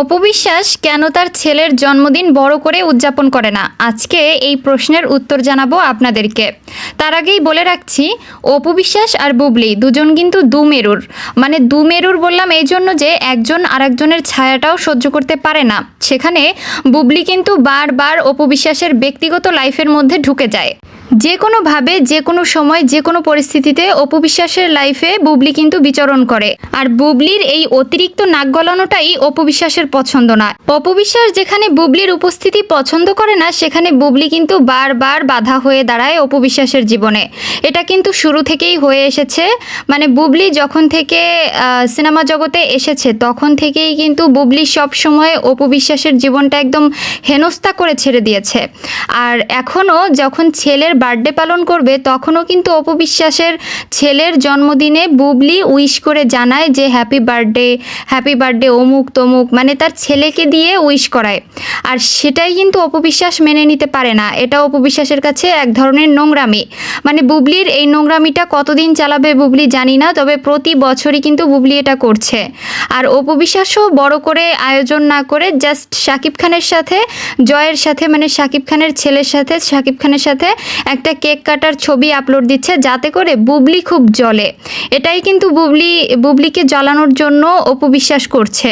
অপবিশ্বাস কেন তার ছেলের জন্মদিন বড় করে উদযাপন করে না? আজকে এই প্রশ্নের উত্তর জানাব আপনাদেরকে। তার আগেই বলে রাখছি অপবিশ্বাস আর বুবলি দুজন কিন্তু দু মেরুর মানে দু মেরুর বললাম এই জন্য যে একজন আরেকজনের ছায়াটাও সহ্য করতে পারে না। সেখানে বুবলি কিন্তু বারবার অপবিশ্বাসের ব্যক্তিগত লাইফের মধ্যে ঢুকে যায়। যে কোনোভাবে যে কোনো সময় যে কোনো পরিস্থিতিতে অপবিশ্বাসের লাইফে বুবলি কিন্তু বিচরণ করে। আর বুবলির এই অতিরিক্ত নাক গলানোটাই অপবিশ্বাসের পছন্দ না। অপবিশ্বাস যেখানে বুবলির উপস্থিতি পছন্দ করে না, সেখানে বুবলি কিন্তু বারবার বাধা হয়ে দাঁড়ায় অপবিশ্বাসের জীবনে। এটা কিন্তু শুরু থেকেই হয়ে এসেছে। মানে বুবলি যখন থেকে সিনেমা জগতে এসেছে, তখন থেকেই কিন্তু বুবলি সব সময় অপবিশ্বাসের জীবনটা একদম হেনস্থা করে ছেড়ে দিয়েছে। আর এখনও যখন ছেলের বার্থডে পালন করবে, তখনও কিন্তু অপবিশ্বাসের ছেলের জন্মদিনে বুবলি উইশ করে জানায় যে হ্যাপি বার্থডে হ্যাপি বার্থডে অমুক তমুক মানে তার ছেলেকে দিয়ে উইশ করায়। আর সেটাই কিন্তু অপবিশ্বাস মেনে নিতে পারে না। এটা অপবিশ্বাসের কাছে এক ধরনের নোংরামি। মানে বুবলির এই নোংরামিটা কতদিন চালাবে বুবলি জানি না, তবে প্রতি বছরই কিন্তু বুবলি এটা করছে। আর অপবিশ্বাসও বড় করে আয়োজন না করে জাস্ট শাকিব খানের সাথে, জয়ের সাথে মানে শাকিব খানের ছেলের সাথে, শাকিব খানের সাথে একটা কেক কাটার ছবি আপলোড দিচ্ছে যাতে করে বুবলি খুব জলে এটাই কিন্তু বুবলি, বুবলিকে জ্বালানোর জন্য অপবিশ্বাস করছে।